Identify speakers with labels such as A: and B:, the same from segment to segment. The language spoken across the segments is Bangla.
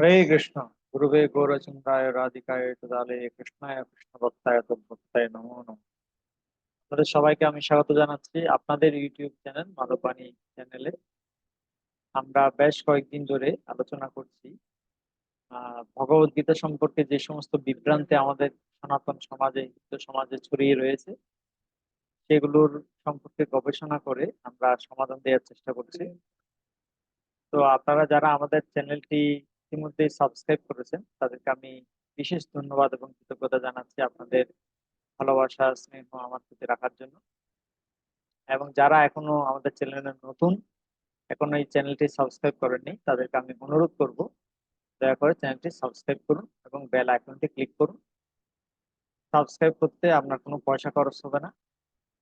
A: হরে কৃষ্ণ। গুরুবে গৌরচন্দ্রায়, রাধিকায়, তদালে, কৃষ্ণায় কৃষ্ণ ভক্তায় তদ্ভক্তায় নমো নমঃ। আপনাদের সবাইকে আমি স্বাগত জানাচ্ছি আপনাদের ইউটিউব চ্যানেল মাধবাণী চ্যানেলে। আমরা বেশ কয়েকদিন ধরে আলোচনা করছি ভগবত গীতা সম্পর্কে যে সমস্ত বিভ্রান্তি আমাদের সনাতন সমাজে, হিন্দু সমাজে ছড়িয়ে রয়েছে, সেগুলোর সম্পর্কে গবেষণা করে আমরা সমাধান দেওয়ার চেষ্টা করছি। তো আপনারা যারা আমাদের চ্যানেলটি ইতিমধ্যে সাবস্ক্রাইব করেছেন। তাদেরকে আমি বিশেষ ধন্যবাদ এবং কৃতজ্ঞতা জানাচ্ছি আপনাদের ভালোবাসা, স্নেহ আমার প্রতি রাখার জন্য। এবং যারা এখনও আমাদের চ্যানেলে নতুন, এখনও এই চ্যানেলটি সাবস্ক্রাইব করেননি, তাদেরকে আমি অনুরোধ করব, দয়া করে চ্যানেলটি সাবস্ক্রাইব করুন এবং বেল আইকনটি ক্লিক করুন। সাবস্ক্রাইব করতে আপনার কোনো পয়সা খরচ হবে না,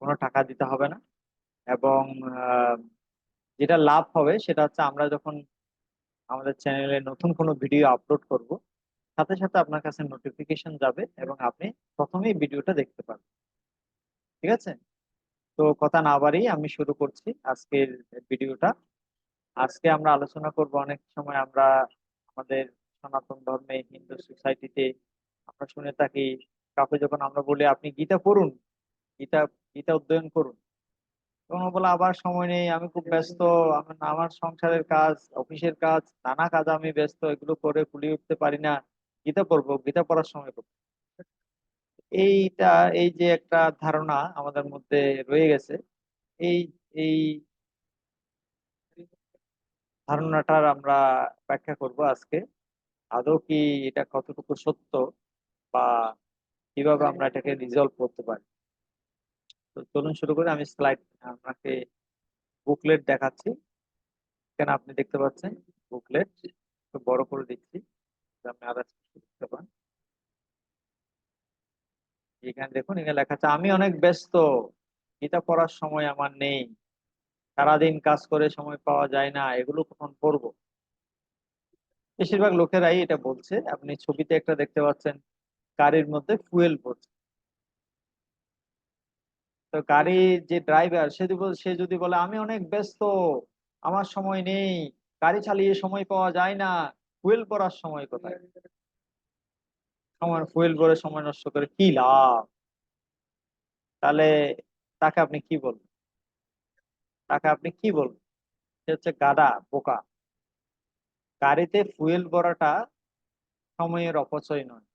A: কোনো টাকা দিতে হবে না। এবং যেটা লাভ হবে সেটা হচ্ছে আমরা যখন আমাদের চ্যানেলে নতুন কোনো ভিডিও আপলোড করব। সাথে সাথে আপনার কাছে নোটিফিকেশন যাবে এবং আপনি প্রথমেই ভিডিওটা দেখতে পাবেন। ঠিক আছে? তো কথা না বাড়িয়ে আমি শুরু করছি আজকের ভিডিওটা আজকে আমরা আলোচনা করব অনেক সময় আমরা আমাদের সনাতন ধর্মে, হিন্দু সোসাইটিতে আমরা শুনে থাকি, কাউকে যখন আমরা বলি, আপনি গীতা পড়ুন, গীতা গীতা অধ্যয়ন করুন। ও বলে, আবার সময় নেই, আমি খুব ব্যস্ত। আমার সংসারের কাজ, অফিসের কাজ, নানা কাজ আমি ব্যস্ত, এগুলো করে কুলিয়ে উঠতে পারি না। গীতা পড়ব, গীতা পড়ার সময় করব এইটা, এই যে একটা ধারণা আমাদের মধ্যে রয়ে গেছে, এই এই ধারণাটার আমরা ব্যাখ্যা করব আজকে। আদৌ কি এটা কতটুকু সত্য বা কীভাবে আমরা এটাকে রিজলভ করতে পারি? তো চলুন শুরু করে। আমি স্লাইড আপনাকে বুকলেট দেখাচ্ছি। এখানে আপনি দেখতে পাচ্ছেন বুকলেট একটু বড় করে দিচ্ছি আপনি স্পষ্ট দেখতে পান এখানে দেখুন, এখানে লেখা আছে, আমি অনেক ব্যস্ত গীতা পড়ার সময় আমার নেই। সারাদিন কাজ করে সময় পাওয়া যায় না, এগুলো কখন পড়ব? বেশিরভাগ লোকেরাই এটা বলছে। আপনি ছবিতে একটা দেখতে পাচ্ছেন, গাড়ির মধ্যে ফুয়েল ভরছে। তো গাড়ির যে ড্রাইভার সে সে যদি বলে, আমি অনেক ব্যস্ত, আমার সময় নেই, গাড়ি চালিয়ে সময় পাওয়া যায় না ফুয়েল পড়ার সময় কোথায়? সময় ফুয়েল ভরে সময় নষ্ট করে কি লাভ? তাহলে তাকে আপনি কি বলবেন? তাকে আপনি কি বলবেন? সে হচ্ছে গাধা বোকা। গাড়িতে ফুয়েল ভরাটা সময়ের অপচয় নয়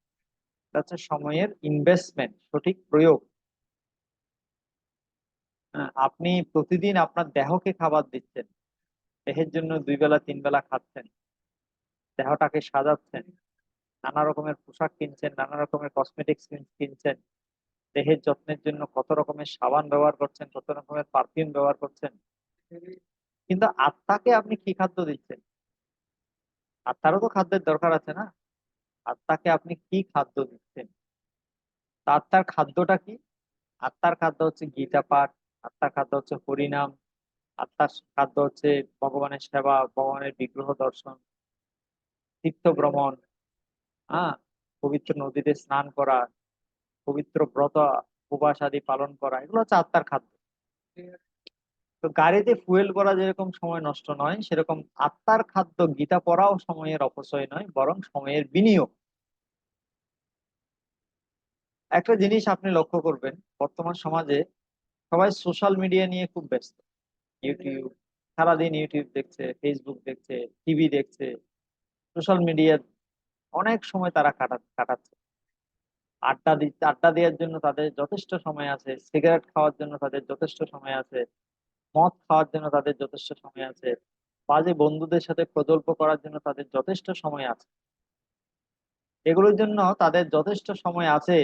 A: হচ্ছে সময়ের ইনভেস্টমেন্ট সঠিক প্রয়োগ। আপনি প্রতিদিন আপনার দেহকে খাবার দিচ্ছেন। দেহের জন্য দুই বেলা, তিন বেলা খাচ্ছেন। দেহটাকে সাজাচ্ছেন। নানা রকমের পোশাক কিনছেন, নানা রকমের কসমেটিক্স কিনছেন। দেহের যত্নের জন্য কত রকমের সাবান ব্যবহার করছেন, কত রকমের পারফিউম ব্যবহার করছেন। কিন্তু আত্মাকে আপনি কি খাদ্য দিচ্ছেন? আত্মারও তো খাদ্যের দরকার আছে না? আত্মাকে আপনি কি খাদ্য দিচ্ছেন? আত্মার খাদ্যটা কি? আত্মার খাদ্য হচ্ছে গীতা পাঠ আত্মার খাদ্য হচ্ছে হরিনাম, আত্মার খাদ্য হচ্ছে ভগবানের সেবা, ভগবানের বিগ্রহ দর্শন, তীর্থ ভ্রমণ হ্যাঁ? পবিত্র নদীতে স্নান করা, পবিত্র ব্রত, উপবাস আদি পালন করা, এগুলো হচ্ছে আত্মার খাদ্য। তো গাড়িতে ফুয়েল করা যেরকম সময় নষ্ট নয়, সেরকম আত্মার খাদ্য গীতা পড়াও সময়ের অপচয় নয়, বরং সময়ের বিনিয়োগ। একটা জিনিস আপনি লক্ষ্য করবেন, বর্তমান সমাজে সবাই সোশ্যাল মিডিয়া নিয়ে খুব ব্যস্ত। ইউটিউব সারাদিন ইউটিউব দেখছে ফেসবুক দেখছে টিভি দেখছে। সোশ্যাল মিডিয়া অনেক সময় তারা কাটা কাটাচ্ছে। আড্ডা দিচ্ছে আড্ডা দেওয়ার জন্য তাদের যথেষ্ট সময় আছে। সিগারেট খাওয়ার জন্য তাদের যথেষ্ট সময় আছে। মদ খাওয়ার জন্য তাদের যথেষ্ট সময় আছে। বাজে বন্ধুদের সাথে প্রকল্প করার জন্য তাদের যথেষ্ট সময় আছে। এগুলোর জন্য তাদের যথেষ্ট সময় আছে।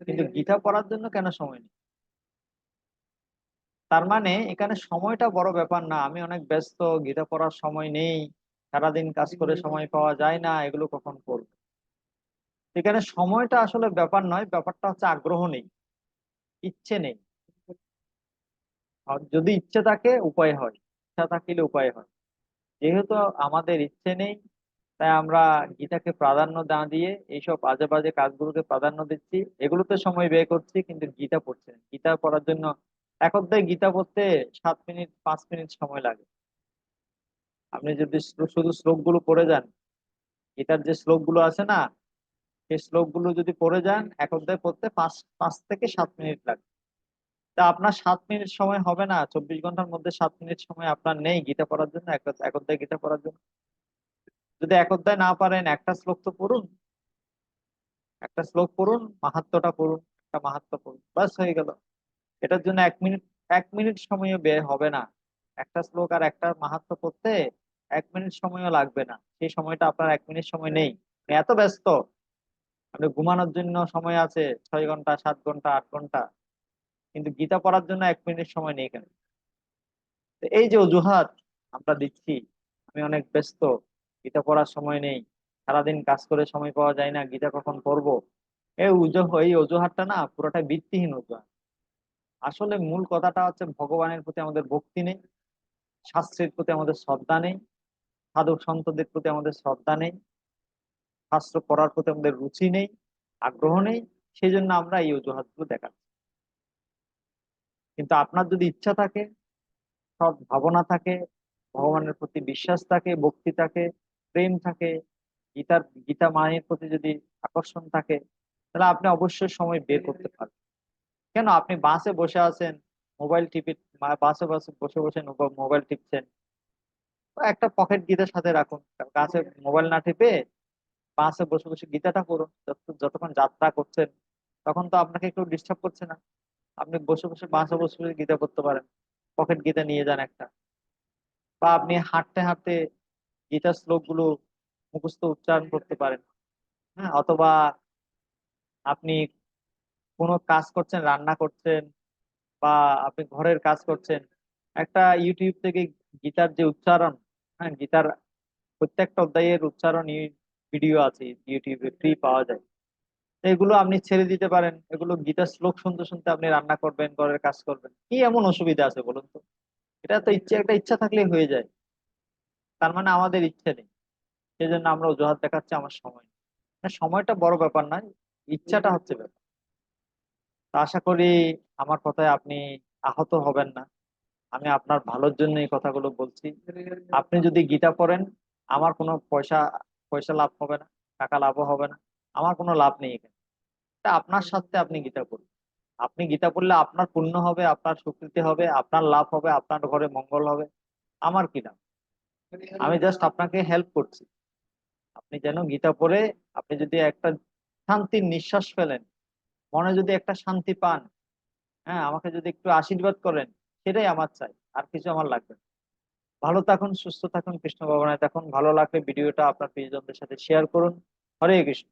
A: কিন্তু গীতা পড়ার জন্য কেন সময় নেই? তার মানে এখানে সময়টা বড় ব্যাপার না। আমি অনেক ব্যস্ত গীতা পড়ার সময় নেই সারাদিন কাজ করে সময় পাওয়া যায় না এগুলো কখন করব? এখানে সময়টা আসলে ব্যাপার নয় ব্যাপারটা হচ্ছে আগ্রহ নেই ইচ্ছে নেই। আর যদি ইচ্ছে থাকে উপায় হয় ইচ্ছা থাকলে উপায় হয়। যেহেতু আমাদের ইচ্ছে নেই তাই আমরা গীতাকে প্রাধান্য না দিয়ে এইসব আজে বাজে কাজগুলোকে প্রাধান্য দিচ্ছি। এগুলোতে সময় ব্যয় করছি কিন্তু গীতা পড়ছি না। গীতা পড়ার জন্য এক অধ্যায় গীতা পড়তে সাত মিনিট, পাঁচ মিনিট সময় লাগে। আপনি যদি শুধু শ্লোকগুলো পড়ে যান, গীতার যে শ্লোকগুলো আছে না, সেই শ্লোকগুলো যদি পড়ে যান, এক অধ্যায় পড়তে পাঁচ পাঁচ থেকে সাত মিনিট লাগে। তা আপনার সাত মিনিট সময় হবে না, চব্বিশ ঘণ্টার মধ্যে সাত মিনিট সময় আপনার নেই গীতা পড়ার জন্য, এক অধ্যায় গীতা পড়ার জন্য। যদি এক অধ্যায় না পারেন, একটা শ্লোক তো পড়ুন। একটা শ্লোক পড়ুন, মাহাত্মটা পড়ুন, একটা মাহাত্ম পড়ুন বাস হয়ে গেল। এটার জন্য এক মিনিট এক মিনিট সময়ও বের হবে না। একটা শ্লোক আর একটা মাহাত্ম পড়তে এক মিনিট সময়ও লাগবে না। সেই সময়টা আপনার এক মিনিট সময় নেই। এত ব্যস্ত। আপনি ঘুমানোর জন্য সময় আছে ছয় ঘণ্টা, সাত ঘণ্টা, আট ঘণ্টা। কিন্তু গীতা পড়ার জন্য এক মিনিট সময় নেই কেন? এই যে অজুহাত আমরা দিচ্ছি, আমি অনেক ব্যস্ত, গীতা পড়ার সময় নেই, সারাদিন কাজ করে সময় পাওয়া যায় না, গীতা কখন পড়ব? এই এই অজুহাতটা না পুরোটা ভিত্তিহীন অজুহাত। আসলে মূল কথাটা হচ্ছে ভগবানের প্রতি আমাদের ভক্তি নেই, শাস্ত্রের প্রতি আমাদের শ্রদ্ধা নেই, সাধু সন্তদের প্রতি আমাদের শ্রদ্ধা নেই, শাস্ত্র পড়ার প্রতি আমাদের রুচি নেই, আগ্রহ নেই সেই জন্য আমরা এই অজুহাতগুলো দেখাচ্ছি। কিন্তু আপনার যদি ইচ্ছা থাকে, সৎ ভাবনা থাকে, ভগবানের প্রতি বিশ্বাস থাকে, ভক্তি থাকে, প্রেম থাকে, গীতার, গীতা মায়ের প্রতি যদি আকর্ষণ থাকে, তাহলে আপনি অবশ্যই সময় বের করতে পারবেন। কেন আপনি বাসে বসে আছেন? মোবাইল টিপে বাসে বাসে, বসে বসে মোবাইল টিপছেন। একটা পকেট গীতার সাথে রাখুন। কাছে মোবাইল না টিপে বাসে বসে বসে গীতাটা করুন যতক্ষণ যাত্রা করছেন, তখন তো আপনাকে কেউ ডিস্টার্ব করছে না। আপনি বসে বসে, বাসে, বসে বসে গীতা করতে পারেন। পকেট গীতা নিয়ে যান একটা। বা আপনি হাঁটতে হাঁটতে গীতার শ্লোকগুলো মুখস্থ উচ্চারণ করতে পারেন। হ্যাঁ অথবা আপনি কোনো কাজ করছেন, রান্না করছেন বা আপনি ঘরের কাজ করছেন, একটা ইউটিউব থেকে গীতার যে উচ্চারণ হ্যাঁ গীতার প্রত্যেকটা অধ্যায়ের উচ্চারণ ভিডিও আছে ইউটিউবে ফ্রি পাওয়া যায়। এগুলো আপনি ছেড়ে দিতে পারেন, এগুলো গীতার শ্লোক শুনতে শুনতে আপনি রান্না করবেন, ঘরের কাজ করবেন। কি এমন অসুবিধা আছে বলুন তো? এটা তো ইচ্ছে, একটা ইচ্ছা থাকলেই হয়ে যায়। তার মানে আমাদের ইচ্ছে নেই। সেই জন্য আমরা অজুহাত দেখাচ্ছি আমার সময়। সময়টা বড় ব্যাপার নয়, ইচ্ছাটা হচ্ছে ব্যাপার। আশা করি আমার কথায় আপনি আহত হবেন না। আমি আপনার ভালোর জন্য এই কথাগুলো বলছি। আপনি যদি গীতা পড়েন, আমার কোনো পয়সা পয়সা লাভ হবে না, টাকা লাভও হবে না, আমার কোনো লাভ নেই এখানে। আপনার সাথে আপনি গীতা পড়ুন। আপনি গীতা পড়লে আপনার পুণ্য হবে, আপনার স্বীকৃতি হবে, আপনার লাভ হবে, আপনার ঘরে মঙ্গল হবে, আমার কি লাভ? আমি জাস্ট আপনাকে হেল্প করছি। আপনি যেন গীতা পড়ে, আপনি যদি একটা শান্তির নিঃশ্বাস ফেলেন মনে যদি একটা শান্তি পান হ্যাঁ আমাকে যদি একটু আশীর্বাদ করেন, সেটাই আমার চাই, আর কিছু আমার লাগবে। ভালো থাকুন, সুস্থ থাকুন, কৃষ্ণ ভগবানের। থাকুন ভালো লাগলে ভিডিওটা আপনার প্রিয়জনদের সাথে শেয়ার করুন। হরে কৃষ্ণ।